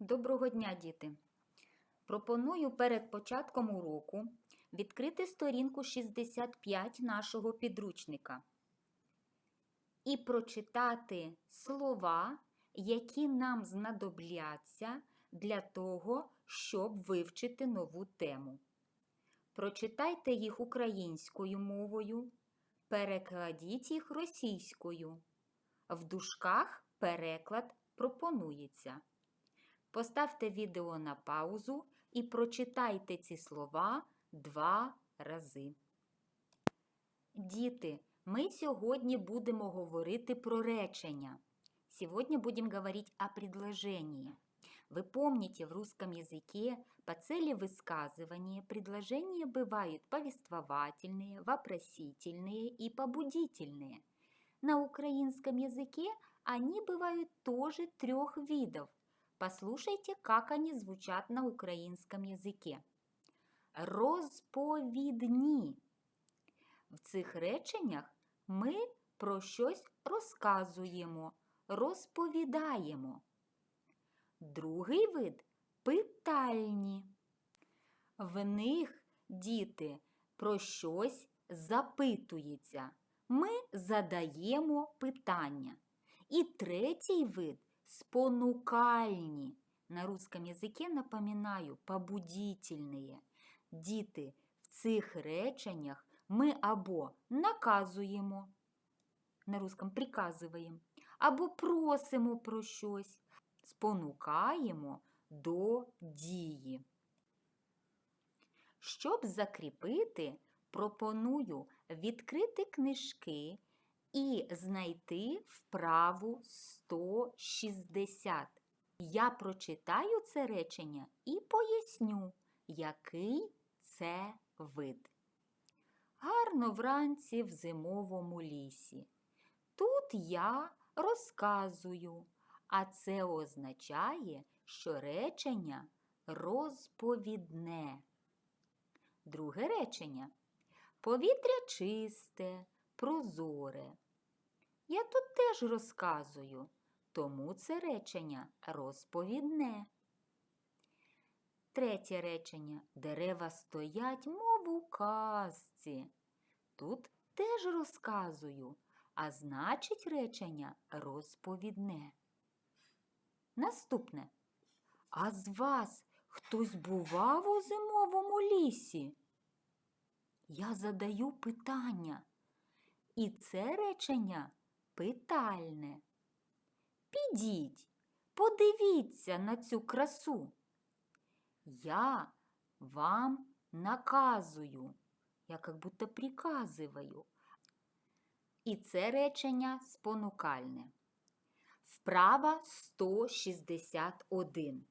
Доброго дня, діти! Пропоную перед початком уроку відкрити сторінку 65 нашого підручника і прочитати слова, які нам знадобляться для того, щоб вивчити нову тему. Прочитайте їх українською мовою, перекладіть їх російською. В дужках переклад пропонується. Поставте відео на паузу і прочитайте ці слова два рази. Діти, ми сьогодні будемо говорити про речення. Сегодня будем говорить о предложении. Вы помните, в русском языке по цели высказывания предложения бывают повествовательные, вопросительные и побудительные. На украинском языке они бывают тоже трех видов. Послушайте, как они звучат на українському язикі. Розповідні. В цих реченнях ми про щось розказуємо, розповідаємо. Другий вид питальні. В них діти про щось запитується. Ми задаємо питання. І третій вид спонукальні. На русском языке, напоминаю, побудительные. Діти, в цих реченнях ми або наказуємо, на русском приказуємо, або просимо про щось, спонукаємо до дії. Щоб закріпити, пропоную відкрити книжки і знайти вправу 160. Я прочитаю це речення і поясню, який це вид. Гарно вранці в зимовому лісі. Тут я розказую, а це означає, що речення розповідне. Друге речення. Повітря чисте, прозоре. Я тут теж розказую, тому це речення розповідне. Третє речення. Дерева стоять, мов у казці. Тут теж розказую, а значить речення розповідне. Наступне. А з вас хтось бував у зимовому лісі? Я задаю питання. І це речення питальне. Підіть, подивіться на цю красу. Я вам наказую, я как будто приказываю. І це речення спонукальне. Вправа 161.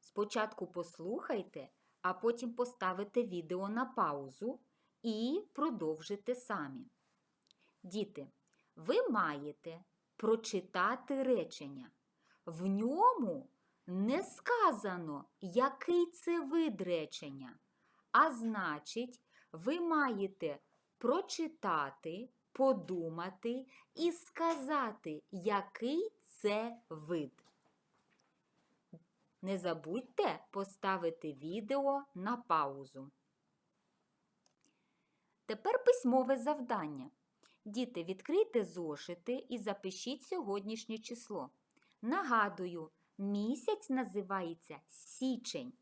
Спочатку послухайте, а потім поставите відео на паузу і продовжите самі. Діти, ви маєте прочитати речення. В ньому не сказано, який це вид речення. А значить, ви маєте прочитати, подумати і сказати, який це вид. Не забудьте поставити відео на паузу. Тепер письмове завдання. Діти, відкрийте зошити і запишіть сьогоднішнє число. Нагадую, місяць називається січень.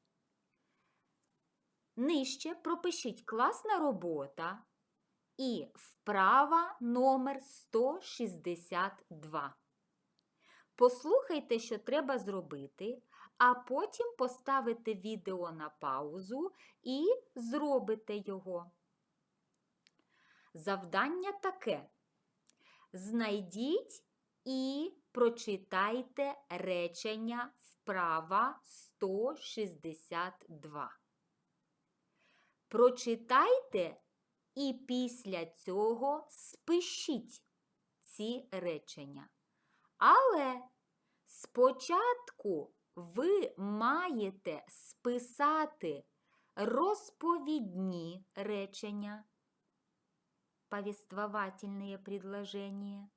Нижче пропишіть класна робота і вправа номер 162. Послухайте, що треба зробити, а потім поставите відео на паузу і зробите його. Завдання таке. Знайдіть і прочитайте речення вправа 162. Прочитайте і після цього спишіть ці речення. Але спочатку ви маєте списати розповідні речення повествовательные предложения.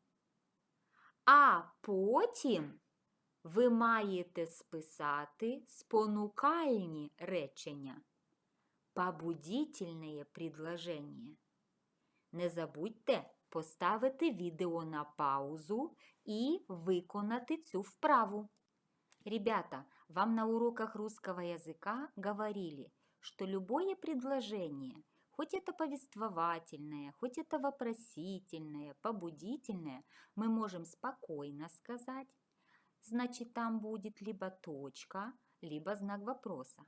А потім ви маєте списати спонукальні речення, побудительне предложення. Не забудьте поставити відео на паузу і виконати цю вправу. Ребята, вам на уроках русского языка говорили, что любое предложение, хоть это повествовательное, хоть это вопросительное, побудительное, мы можем спокойно сказать. Значит, там будет либо точка, либо знак вопроса.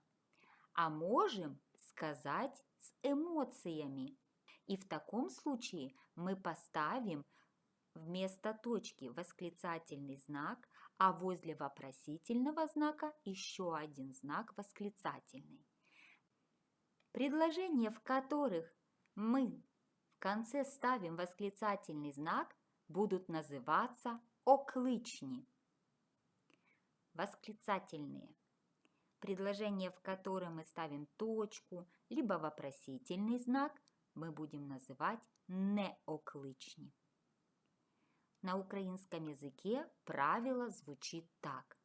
А можем сказать с эмоциями. И в таком случае мы поставим вместо точки восклицательный знак, а возле вопросительного знака еще один знак восклицательный. Предложения, в которых мы в конце ставим восклицательный знак, будут называться оклични. Восклицательные. Предложения, в котором мы ставим точку, либо вопросительный знак, мы будем називати неокличні. На українському язикі правило звучить так.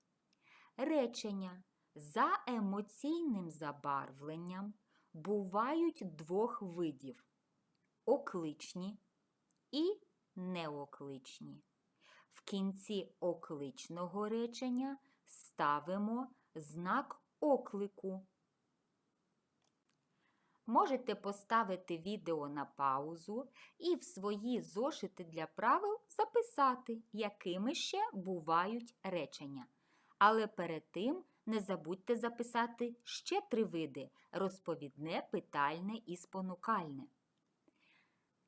Речення за емоційним забарвленням бувають двох видів окличні і неокличні. В кінці окличного речення ставимо знак оклику. Можете поставити відео на паузу і в свої зошити для правил записати, якими ще бувають речення. Але перед тим не забудьте записати ще три види розповідне, питальне і спонукальне.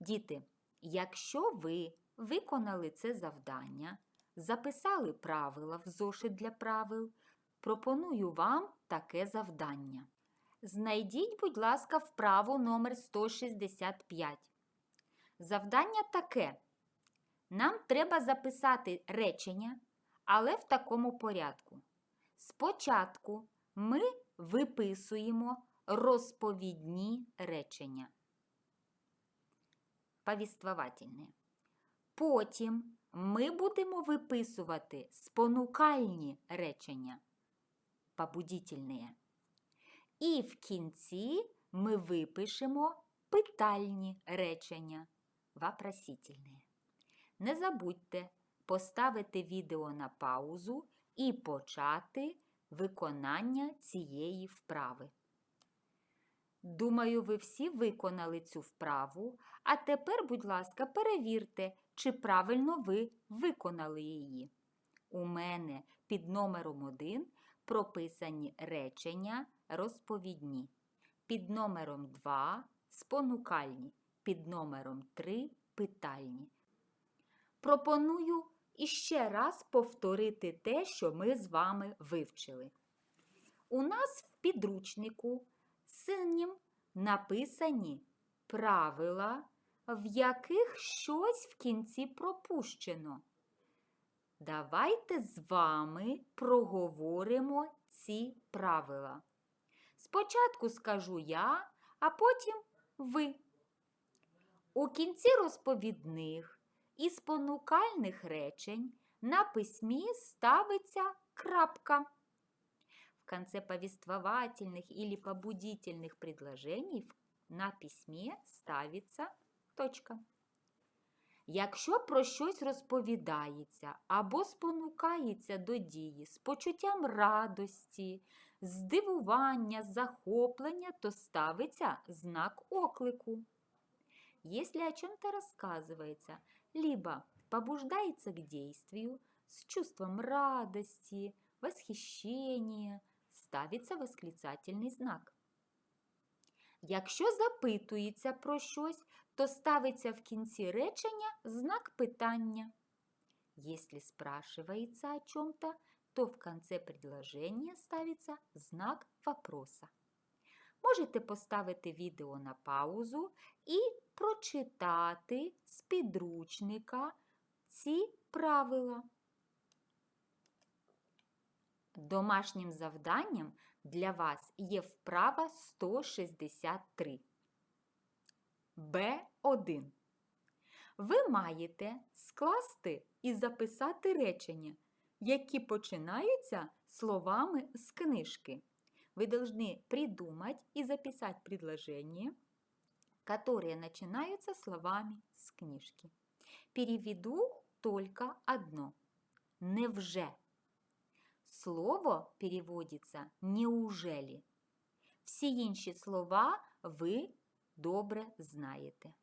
Діти, якщо ви виконали це завдання, записали правила в зошит для правил, пропоную вам таке завдання. Знайдіть, будь ласка, вправу номер 165. Завдання таке. Нам треба записати речення, але в такому порядку. Спочатку ми виписуємо розповідні речення. Повіствовательне. Потім ми будемо виписувати спонукальні речення. Побудительні. І в кінці ми випишемо питальні речення вопросительні. Не забудьте поставити відео на паузу і почати виконання цієї вправи. Думаю, ви всі виконали цю вправу, а тепер, будь ласка, перевірте, чи правильно ви виконали її. У мене під номером 1 прописані речення розповідні, під номером 2 спонукальні, під номером 3 питальні. Пропоную іще раз повторити те, що ми з вами вивчили. У нас в підручнику синім написані правила, в яких щось в кінці пропущено. Давайте з вами проговоримо ці правила. Спочатку скажу я, а потім ви. У кінці розповідних і спонукальних речень на письмі ставиться крапка. В конце повествовательных или побудительных предложений на письмі ставиться точка. Якщо про щось розповідається або спонукається до дії з почуттям радості, здивування, захоплення, то ставиться знак оклику. Если о чем-то рассказывается, либо побуждается к действию с чувством радости, восхищения, ставится восклицательный знак. Якщо запитується про щось, то ставиться в кінці речення знак питання. Если спрашивается о чем-то, то в конце предложения ставится знак вопроса. Можете поставити відео на паузу і прочитати з підручника ці правила. Домашнім завданням для вас є вправа 163. Б1. Ви маєте скласти і записати речення, які починаються словами з книжки. Вы должны придумать и записать предложения, которые начинаются словами с книжки. Переведу только одно. Невже. Слово переводиться неужели. Всі інші слова ви добре знаєте.